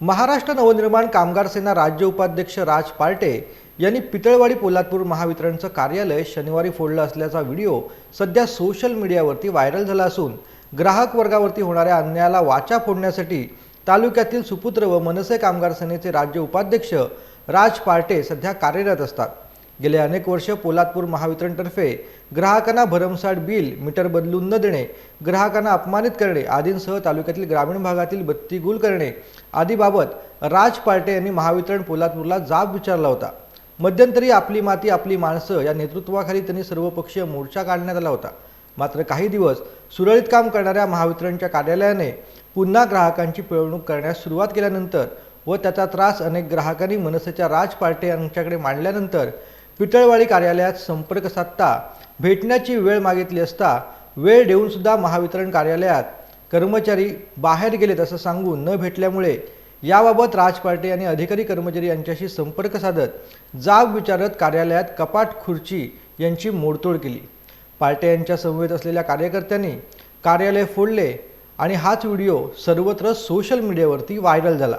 महाराष्ट्र नवनिर्माण कामगार सेना राज्य उपाध्यक्ष राज पार्टे यांनी पितळवाडी पोलादपूर महावितरणचं कार्यालय शनिवारी फोडलं असल्याचा व्हिडिओ सध्या सोशल मीडियावरती व्हायरल झाला असून ग्राहक वर्गावरती होणाऱ्या अन्यायाला वाचा फोडण्यासाठी तालुक्यातील सुपुत्र व मनसे कामगार सेनेचे राज्य उपाध्यक्ष राज पार्टे सध्या कार्यरत असतात. गेले अनेक वर्ष पोलादपूर महावितरणतर्फे ग्राहकांना भरमसाठ बिल मीटर बदलून न देणे ग्राहकांना अपमानित करणे आदींसह तालुक्यातील ग्रामीण भागातील बत्ती गुल करणे आदीबाबत राज पार्टे यांनी महावितरण पोलादपूरला जाब विचारला होता. मध्यंतरी आपली माती आपली माणसं या नेतृत्वाखाली त्यांनी सर्वपक्षीय मोर्चा काढण्यात आला होता. मात्र काही दिवस सुरळीत काम करणाऱ्या महावितरणच्या कार्यालयाने पुन्हा ग्राहकांची पिळवणूक करण्यास सुरुवात केल्यानंतर व त्याचा त्रास अनेक ग्राहकांनी मनसेच्या राज पार्टे यांच्याकडे मांडल्यानंतर पितळवाडी कार्यालयात संपर्क साधता भेटण्याची वेळ मागितली असता वेळ देऊन सुद्धा महावितरण कार्यालयात कर्मचारी बाहेर गेलेत असं सांगून न भेटल्यामुळे याबाबत राज पार्टे अधिकारी कर्मचारी यांच्याशी संपर्क साधत जाब विचारत कार्यालयात कपाट खुर्ची यांची मोडतोड केली. पार्टे यांच्या समवेत असलेल्या कार्यकर्त्यांनी कार्यालय फोडले आणि हाच व्हिडिओ सर्वत्र सोशल मीडियावरती व्हायरल झाला.